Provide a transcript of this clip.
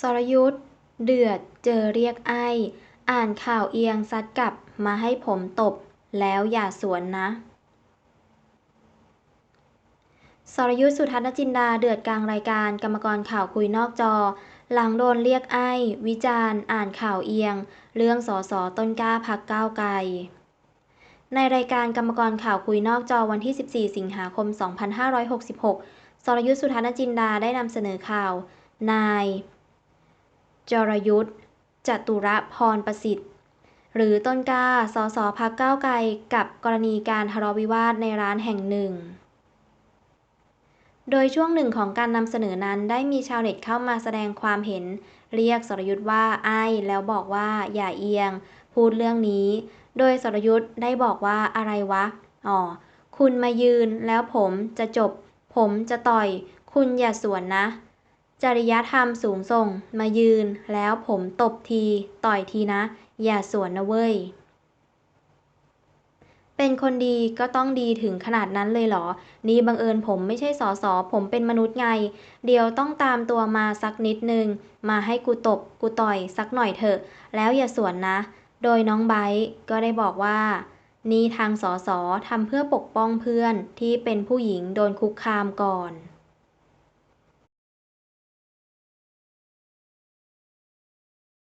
สรยุทธ เดือด เจอเรียกไอ้ อ่านข่าวเอียงซัดกลับมาให้ผมตบ แล้วอย่าสวนนะ สรยุทธ สุทัศนจินดา เดือดกลางรายการกรรมกรข่าวคุยนอกจอ หลังโดนเรียกไอ้ วิจารณ์ อ่านข่าวเอียง เรื่องสอสอต้นกล้าพักก้าวไกลในรายการกรรมกรข่าวคุยนอกจอวันที่ 14 สิงหาคม 2566 สรยุทธ สุทัศนจินดาได้นำเสนอข่าว นาย จรยุทธจตุรพรประสิทธิ์ หรือต้นกล้า สสพักเก้าไกลกับกรณีการทะเลาะวิวาทในร้านแห่งหนึ่ง โดยช่วงหนึ่งของการนำเสนอนั้นได้มีชาวเน็ตเข้ามาแสดงความเห็น เรียกสรยุทธ์ว่าไอ้แล้วบอกว่าอย่าเอียง พูดเรื่องนี้ โดยสรยุทธ์ได้บอกว่าอะไรวะ อ๋อ คุณมายืนแล้วผมจะจบ ผมจะต่อย คุณอย่าสวนนะ จริยธรรมสูงส่ง มายืน แล้วผมตบที ต่อยทีนะ อย่าสวนนะเว้ย เป็นคนดีก็ต้องดีถึงขนาดนั้นเลยเหรอ นี่บังเอิญผมไม่ใช่สอสอผมเป็นมนุษย์ไง เดี๋ยวต้องตามตัวมาสักนิดนึง มาให้กูตบ กูต่อยสักหน่อยเถอะ แล้วอย่าสวนนะ โดยน้องไบร์ก็ได้บอกว่านี่ทางสอสอทำเพื่อปกป้องเพื่อนที่เป็นผู้หญิงโดนคุกคามก่อน